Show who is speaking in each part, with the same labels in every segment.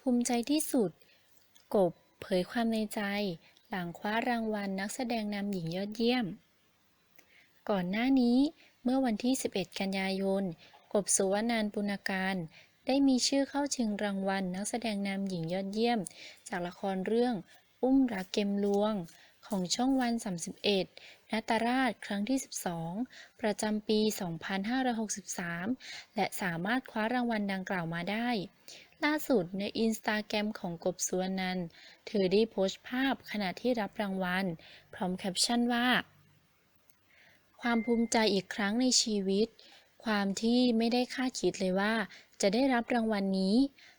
Speaker 1: ภูมิใจที่สุด กบเผยความในใจ หลังคว้ารางวัลนักแสดงนำหญิงยอดเยี่ยม ก่อนหน้านี้เมื่อวันที่ 11 กันยายน กบสุวรรณานปุณการ ได้มีชื่อเข้าชิงรางวัลนักแสดงนำหญิงยอดเยี่ยม จากละครเรื่อง อุ้มรักเกมลวง ของช่องวัน 31นาตราชครั้งที่ 12 ประจำปี 2563 และสามารถคว้ารางวัลดังกล่าวมาได้ ล่าสุดในอินสตาแกรมของกบสุวรรณันเธอได้โพสต์ภาพขณะที่รับรางวัล พร้อมแคปชั่นว่า ความภูมิใจอีกครั้งในชีวิต ความที่ไม่ได้คาดคิดเลยว่า จะได้รับรางวัลนี้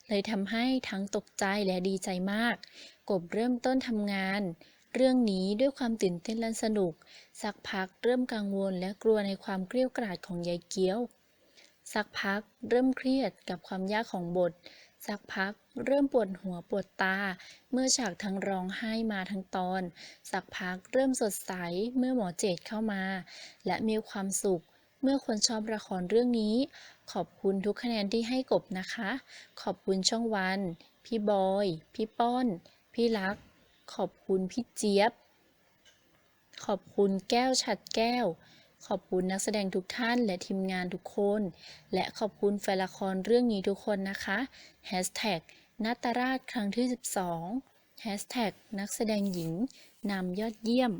Speaker 1: เลยทำให้ทั้งตกใจและดีใจมาก กบเริ่มต้นทำงาน เรื่องนี้ด้วยความตื่นเต้นและสนุก สักพักเริ่มกังวลและกลัวในความเกรี้ยวกราดของยายเกี้ยวสักพักเริ่มเครียดกับความยากของบท สักพักเริ่มปวดหัวปวดตา เมื่อฉากทั้งร้องไห้มาทั้งตอน สักพักเริ่มสดใสเมื่อหมอเจดเข้ามา และมีความสุข เมื่อคนชอบละครเรื่องนี้ ขอบคุณทุกคะแนนที่ให้กบนะคะ ขอบคุณช่องวัน พี่บอย พี่ป้อน พี่รัก ขอบคุณพี่เจี๊ยบ ขอบคุณแก้วฉัดแก้ว ขอบคุณนักแสดงทุกท่านและทีมงานทุกคน และขอบคุณแฟนละครเรื่องนี้ทุกคนนะคะ Hashtag นัตราชครั้งที่ 12 Hashtag นักแสดงหญิงนำยอดเยี่ยม